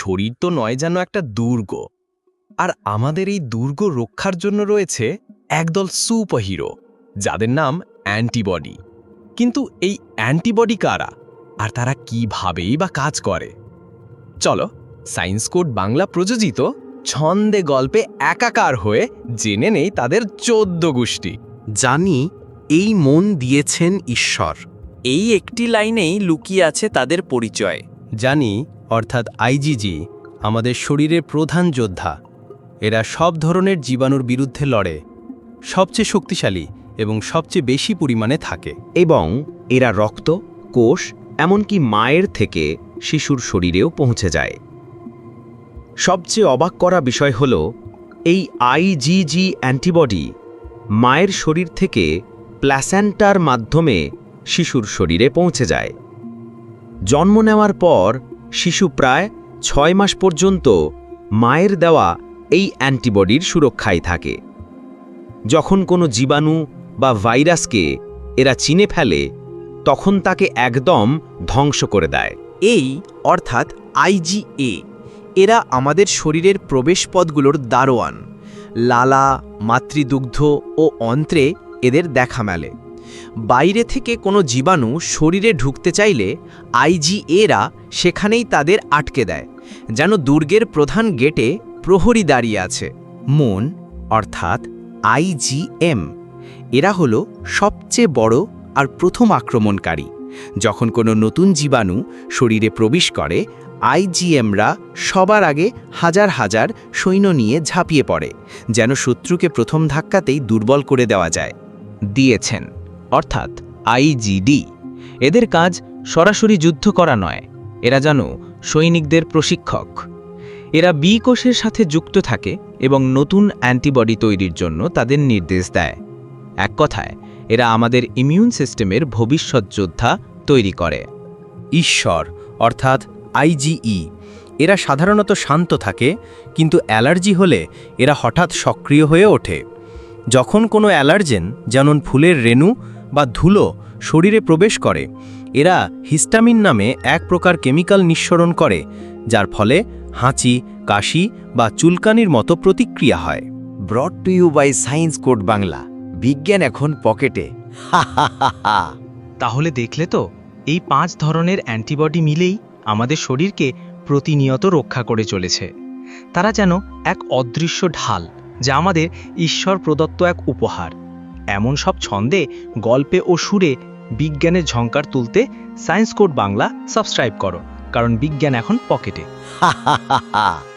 শরীর তো নয় যেন একটা দুর্গ। আর আমাদের এই দুর্গ রক্ষার জন্য রয়েছে একদল সুপারহিরো যাদের নাম অ্যান্টিবডি। কিন্তু এই অ্যান্টিবডি কারা? আর তারা কিভাবেই বা কাজ করে? চলো সায়েন্স কোড বাংলা প্রযোজিত ছন্দে গল্পে একাকার হয়ে জেনে নেই তাদের চোদ্দ গোষ্ঠী। জানি এই মন দিয়েছেন ঈশ্বর। এই একটি লাইনেই লুকিয়ে আছে তাদের পরিচয়। জানি অর্থাৎ আইজিজি আমাদের শরীরের প্রধান যোদ্ধা। এরা সব ধরনের জীবাণুর বিরুদ্ধে লড়ে, সবচেয়ে শক্তিশালী এবং সবচেয়ে বেশি পরিমাণে থাকে। এবং এরা রক্ত, কোষ, এমনকি মায়ের থেকে শিশুর শরীরেও পৌঁছে যায়। সবচেয়ে অবাক করা বিষয় হল, এই আইজিজি অ্যান্টিবডি মায়ের শরীর থেকে প্ল্যাসেন্টার মাধ্যমে শিশুর শরীরে পৌঁছে যায়। জন্ম নেওয়ার পর শিশু প্রায় ছয় মাস পর্যন্ত মায়ের দেওয়া এই অ্যান্টিবডির সুরক্ষায় থাকে। যখন কোনো জীবাণু বা ভাইরাসকে এরা চিনে ফেলে, তখন তাকে একদম ধ্বংস করে দেয়। এই, অর্থাৎ আইজিএ এরা আমাদের শরীরের প্রবেশপথগুলোর দারোয়ান। লালা, মাতৃদুগ্ধ ও অন্ত্রে এদের দেখা মেলে। বাইরে থেকে কোনো জীবাণু শরীরে ঢুকতে চাইলে আইজিএরা সেখানেই তাদের আটকে দেয়, যেন দুর্গের প্রধান গেটে প্রহরী দাঁড়িয়ে আছে। মন, অর্থাৎ আইজিএম এরা হলো সবচেয়ে বড় আর প্রথম আক্রমণকারী। যখন কোনো নতুন জীবাণু শরীরে প্রবেশ করে আইজিএমরা সবার আগে হাজার হাজার সৈন্য নিয়ে ঝাঁপিয়ে পড়ে, যেন শত্রুকে প্রথম ধাক্কাতেই দুর্বল করে দেওয়া যায়। দিয়েছেন। অর্থাৎ আইজিডি এদের কাজ সরাসরি যুদ্ধ করা নয়, এরা যেন সৈনিকদের প্রশিক্ষক। এরা বি কোষের সাথে যুক্ত থাকে এবং নতুন অ্যান্টিবডি তৈরির জন্য তাদের নির্দেশ দেয়। এক কথায়, এরা আমাদের ইমিউন সিস্টেমের ভবিষ্যৎ যোদ্ধা তৈরি করে। ঈশ্বর, অর্থাৎ আইজিই এরা সাধারণত শান্ত থাকে, কিন্তু অ্যালার্জি হলে এরা হঠাৎ সক্রিয় হয়ে ওঠে। যখন কোনো অ্যালার্জেন, যেমন ফুলের রেণু বা ধুলো শরীরে প্রবেশ করে। এরা হিস্টামিন নামে এক প্রকার কেমিক্যাল নিঃসরণ করে যার ফলে হাঁচি কাশি বা চুলকানির মতো প্রতিক্রিয়া হয়। Brought to you by science code Bangla বিজ্ঞান এখন পকেটে। হা হা হা হা। তাহলে দেখলে তো এই পাঁচ ধরনের অ্যান্টিবডি মিলেই আমাদের শরীরকে প্রতিনিয়ত রক্ষা করে চলেছে। তারা যেন এক অদৃশ্য ঢাল যা আমাদের ঈশ্বর প্রদত্ত এক উপহার। এমন সব ছন্দে, গল্পে ও সুরে বিজ্ঞানের ঝঙ্কার তুলতে সায়েন্স কোড বাংলা সাবস্ক্রাইব করো, কারণ বিজ্ঞান এখন পকেটে হা হা হা।